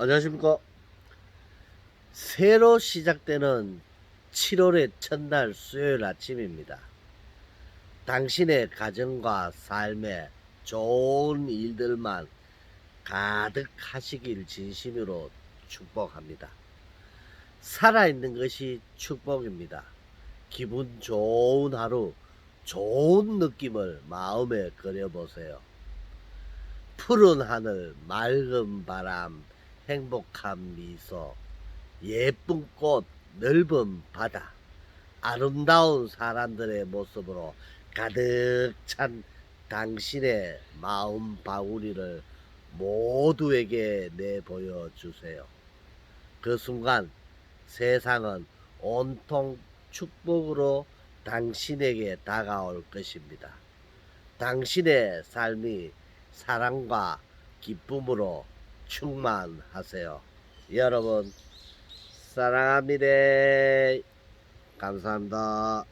안녕하십니까. 새로 시작되는 7월의 첫날 수요일 아침입니다. 당신의 가정과 삶에 좋은 일들만 가득하시길 진심으로 축복합니다. 살아있는 것이 축복입니다. 기분 좋은 하루, 좋은 느낌을 마음에 그려보세요. 푸른 하늘, 맑은 바람, 행복한 미소, 예쁜 꽃, 넓은 바다, 아름다운 사람들의 모습으로 가득 찬 당신의 마음 바구니를 모두에게 내보여 주세요. 그 순간 세상은 온통 축복으로 당신에게 다가올 것입니다. 당신의 삶이 사랑과 기쁨으로 충만하세요. 여러분, 사랑합니다. 감사합니다.